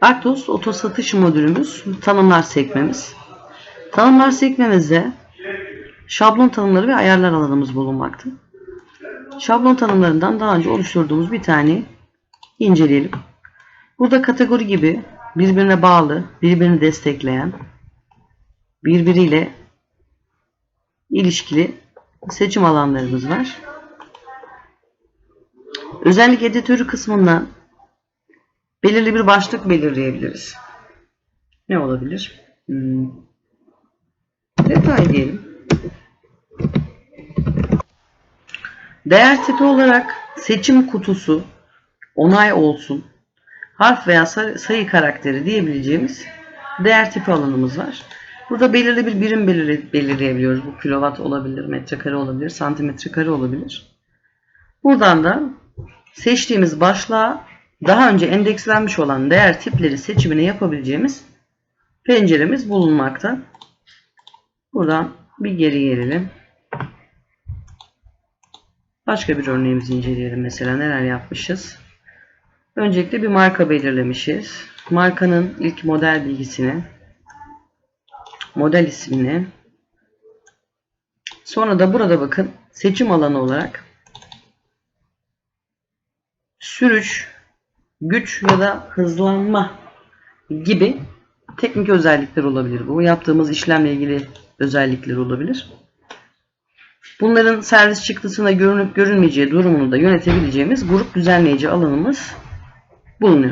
Arctos oto satış modülümüz tanımlar sekmemiz. Tanımlar sekmemizde şablon tanımları ve ayarlar alanımız bulunmakta. Şablon tanımlarından daha önce oluşturduğumuz bir tane inceleyelim. Burada kategori gibi birbirine bağlı, birbirini destekleyen, birbiriyle ilişkili seçim alanlarımız var. Özellik editörü kısmından belirli bir başlık belirleyebiliriz. Ne olabilir? Hmm. Detay diyelim. Değer tipi olarak seçim kutusu, onay olsun, harf veya say- sayı karakteri diyebileceğimiz değer tipi alanımız var. Burada belirli bir birim belirle- belirleyebiliyoruz. Bu kilowatt olabilir, metrekare olabilir, santimetre kare olabilir. Buradan da seçtiğimiz başlığa daha önce endekslenmiş olan değer tipleri seçimini yapabileceğimiz penceremiz bulunmakta. Buradan bir geri gelelim. Başka bir örneğimizi inceleyelim. Mesela neler yapmışız? Öncelikle bir marka belirlemişiz. Markanın ilk model bilgisini, model ismini, sonra da burada bakın seçim alanı olarak sürüş, güç ya da hızlanma gibi teknik özellikler olabilir. Bu yaptığımız işlemle ilgili özellikler olabilir. Bunların servis çıktısına görünüp görünmeyeceği durumunu da yönetebileceğimiz grup düzenleyici alanımız bulunuyor.